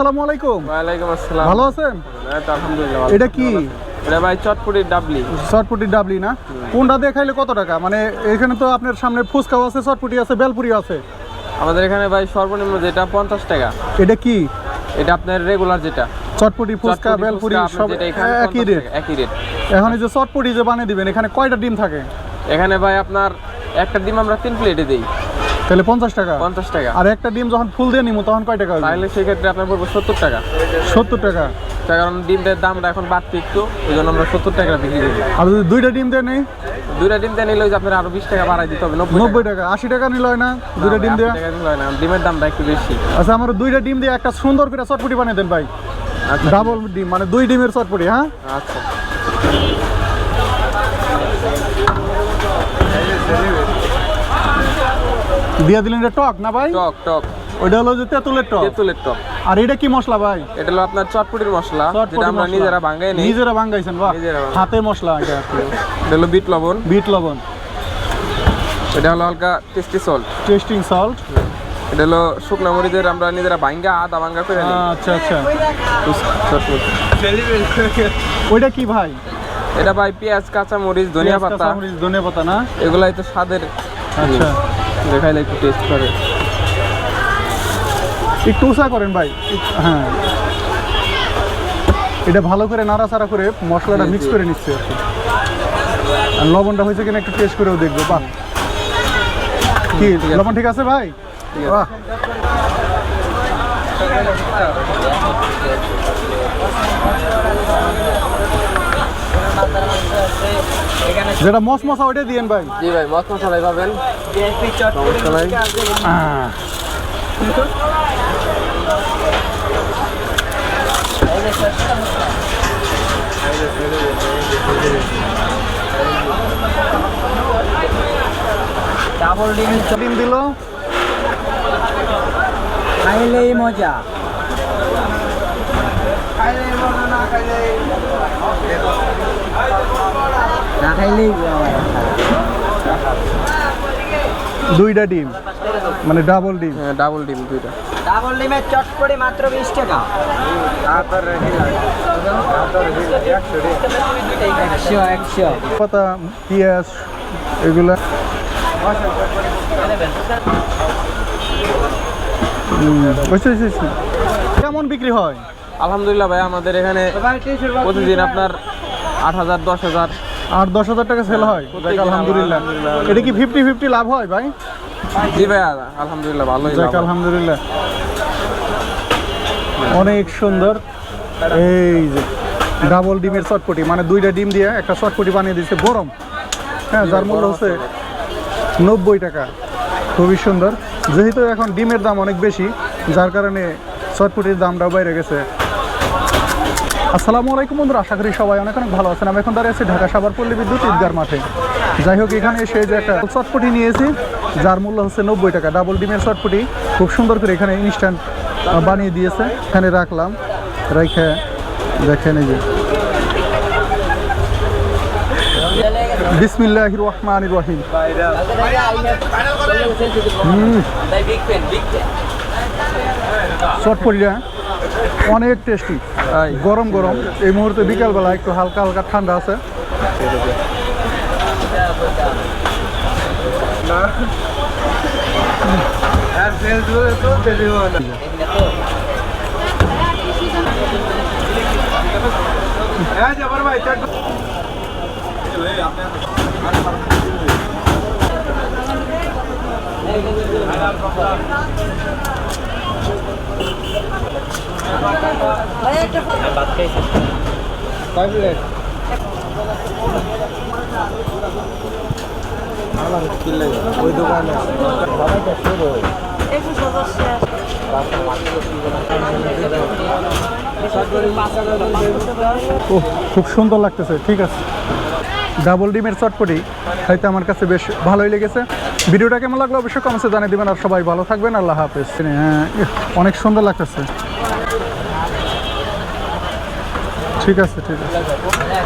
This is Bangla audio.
আসসালামু আলাইকুম। ওয়ালাইকুম আসসালাম। ভালো আছেন? আলহামদুলিল্লাহ এটা কি? এটা ভাই চটপটির ডাবলি। চটপটি ডাবলি না? কোনটা কত টাকা? মানে এখানে তো আপনার সামনে ফুচকাও আছে চটপটি আছে বেলপুরি আছে। আমাদের এখানে ভাই সর্বনিম্ন যেটা পঞ্চাশ টাকা। এটা কি? এটা আপনার রেগুলার যেটা। চটপটি ফুচকা বেলপুরি সব একই রেট একই রেট এখন যে চটপটি যে বানিয়ে দিবেন এখানে কয়টা ডিম থাকে? এখানে ভাই আপনার একটা ডিম আমরা তিন প্লেটে দিই। তাহলে পঞ্চাশ টাকা। পঞ্চাশ টাকা। আর একটা ডিম যখন ফুল দিয়ে নিবো তখন কয় টাকা তাহলে সেক্ষেত্রে আপনার পড়ব সত্তর টাকা। সত্তর টাকা। তার কারণ ডিমের দামটা এখন বাড়তি একটু ওই জন্য আমরা সত্তর টাকা বিক্রি করি। আর যদি দুইটা ডিম দিয়ে নেই? দুইটা ডিম দিয়ে নিলে যে আপনার আরও বিশ টাকা বাড়াই দিতে হবে নব্বই টাকা। আশি টাকা নিলে হয় না? দুইটা ডিম দিয়ে? না ডিমের দামটা একটু বেশি। আচ্ছা আমার দুইটা ডিম দিয়ে একটা সুন্দর করে চটপটি বানিয়ে দেন ভাই। আচ্ছা। ডাবল ডিম মানে দুই ডিমের চটপটি হ্যাঁ? আচ্ছা। দিয়ে দিলেন এটা টক না ভাই? টক টক। ওইটা হলো যে তেঁতুলের টক। তেঁতুলের টক। আর এটা কি মশলা ভাই? এটা হলো আপনার চটপটির মশলা যেটা আমরা নিজেরা ভাঙ্গাই নিই। নিজেরা বাঙ্গাইছেন বাহ। হাতে মশলা এটা এটা হলো বিট লবণ। বিট লবণ। এটা হলো হালকা টেস্টি সল্ট টেস্টিং সল্ট এটা হলো শুকনা মরিচের আমরা নিজেরা ভাঙ্গা আদা ভাঙ্গা করে নিই। আচ্ছা আচ্ছা। ওইটা কি ভাই? এটা ভাই পেঁয়াজ কাঁচা মরিচ ধনিয়া পাতা। কাঁচামরিচ, ধনিয়া পাতা না? এগুলাই তো স্বাদের। আচ্ছা। দেখাইলে একটু টেস্ট করে। একটু উষা করেন ভাই। হ্যাঁ। এটা ভালো করে নাড়াচাড়া করে মশলাটা মিক্স করে নিচ্ছে আর কি। আর লবণটা হয়েছে কিনা একটু টেস্ট করেও দেখব বাহ। কি লবণ ঠিক আছে ভাই। বাহ। যেটা মশ মশা ওইটা দিয়েন ভাই। জি ভাই মত মশলাই পাবেন। সমস্যা নাই। আহ, ডাবল ডিম ডিম দিল। খাইলেই মজা না খাইলেই দুইটা ডিম। মানে ডাবল ডিম। হ্যাঁ ডাবল ডিম দুইটা। ডাবল ডিমের চটপটি মাত্র বিশ টাকা। একশো একশো। পাতা পেঁয়াজ এগুলা। কেমন বিক্রি হয়? আলহামদুলিল্লাহ ভাই আমাদের এখানে প্রতিদিন আপনার আট হাজার দশ হাজার আট দশ হাজার টাকা সেল হয়। আলহামদুলিল্লাহ। এটা কি ফিফটি ফিফটি লাভ হয় ভাই? জি ভাই আলহামদুলিল্লাহ যাক আলহামদুলিল্লাহ। অনেক সুন্দর। এই যে ডাবল ডিমের চটপটি মানে দুইটা ডিম দিয়ে একটা চটপটি বানিয়ে দিচ্ছে গরম। হ্যাঁ যার মূল্য হচ্ছে নব্বই টাকা। খুবই সুন্দর। যেহেতু এখন ডিমের দাম অনেক বেশি যার কারণে চটপটির দামটাও বাইরে গেছে। আসসালামু আলাইকুম বন্ধুরা, আশা করি সবাই অনেক অনেক ভালো আছেন। আমি এখন দাঁড়িয়ে আছি ঢাকা সাভার পল্লী বিদ্যুৎ ঈদগার মাঠে। যাই হোক, এখানে এসে যে একটা চটপটি নিয়েছি, যার মূল্য হচ্ছে নব্বই টাকা। ডাবল ডিমের চটপটি, খুব সুন্দর করে এখানে ইনস্ট্যান্ট বানিয়ে দিয়েছে। এখানে রাখলাম, রেখে দেখেন এই যে। বিসমিল্লাহ রহমান রহিম। হুম। চটপটিটা অনেক টেস্টি গরম গরম। এই মুহূর্তে বিকালবেলা একটু হালকা হালকা ঠান্ডা আছে। ওই দোকানে ও খুব সুন্দর লাগতেছে, ঠিক আছে। ডাবল ডিমের চটপটি হয়তো আমার কাছে বেশ ভালোই লেগেছে। ভিডিওটা কেমন লাগল অবশ্যই কমেন্টে জানিয়ে দেবেন আর সবাই ভালো থাকবেন, আল্লাহ হাফেজ। হ্যাঁ অনেক সুন্দর লাগতেছে। ঠিক আছে ঠিক আছে।